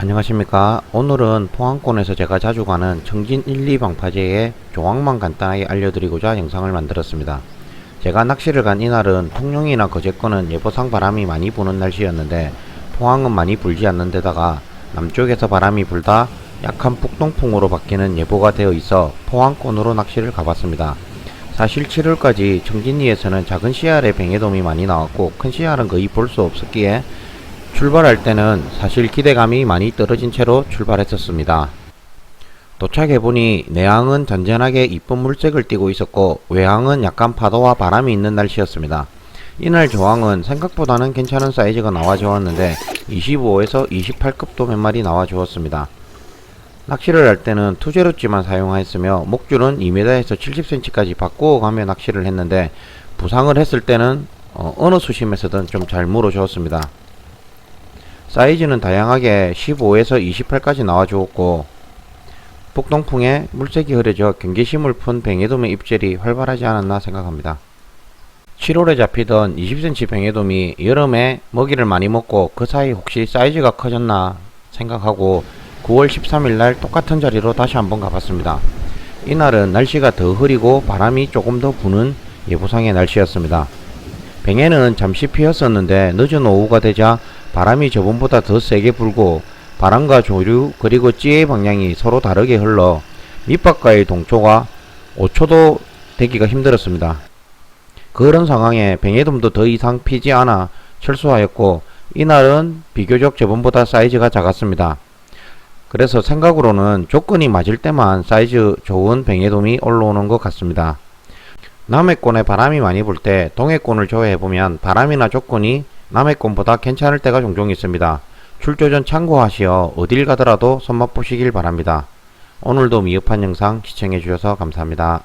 안녕하십니까. 오늘은 포항권에서 제가 자주 가는 청진 1, 2방파제의 조항만 간단하게 알려드리고자 영상을 만들었습니다. 제가 낚시를 간 이날은 통영이나 거제권은 예보상 바람이 많이 부는 날씨였는데 포항은 많이 불지 않는 데다가 남쪽에서 바람이 불다 약한 북동풍으로 바뀌는 예보가 되어 있어 포항권으로 낚시를 가봤습니다. 사실 7월까지 청진리에서는 작은 씨알의 뱅에돔이 많이 나왔고 큰 씨알은 거의 볼 수 없었기에 출발할 때는 사실 기대감이 많이 떨어진 채로 출발했었습니다. 도착해보니 내항은 잔잔하게 이쁜 물색을 띠고 있었고 외항은 약간 파도와 바람이 있는 날씨였습니다. 이날 조항은 생각보다는 괜찮은 사이즈가 나와 주었는데 25에서 28급도 몇 마리 나와 주었습니다. 낚시를 할 때는 투제로찌만 사용하였으며 목줄은 2m에서 70cm까지 바꾸어 가며 낚시를 했는데 부상을 했을 때는 어, 어느 수심에서든 좀 잘 물어 주었습니다. 사이즈는 다양하게 15에서 28까지 나와 주었고 북동풍에 물색이 흐려져 경계심을 푼 뱅에돔의 입질이 활발하지 않았나 생각합니다. 7월에 잡히던 20cm 뱅에돔이 여름에 먹이를 많이 먹고 그 사이 혹시 사이즈가 커졌나 생각하고 9월 13일 날 똑같은 자리로 다시 한번 가봤습니다. 이날은 날씨가 더 흐리고 바람이 조금 더 부는 예보상의 날씨였습니다. 뱅에는 잠시 피었었는데 늦은 오후가 되자 바람이 저번보다 더 세게 불고 바람과 조류 그리고 찌의 방향이 서로 다르게 흘러 밑바깥의 동초가 5초도 되기가 힘들었습니다. 그런 상황에 뱅에돔도 더 이상 피지 않아 철수하였고 이날은 비교적 저번보다 사이즈가 작았습니다. 그래서 생각으로는 조건이 맞을 때만 사이즈 좋은 뱅에돔이 올라오는 것 같습니다. 남해권에 바람이 많이 불 때 동해권을 조회해보면 바람이나 조건이 남해권보다 괜찮을 때가 종종 있습니다. 출조 전 참고하시어 어딜 가더라도 손맛 보시길 바랍니다. 오늘도 미흡한 영상 시청해주셔서 감사합니다.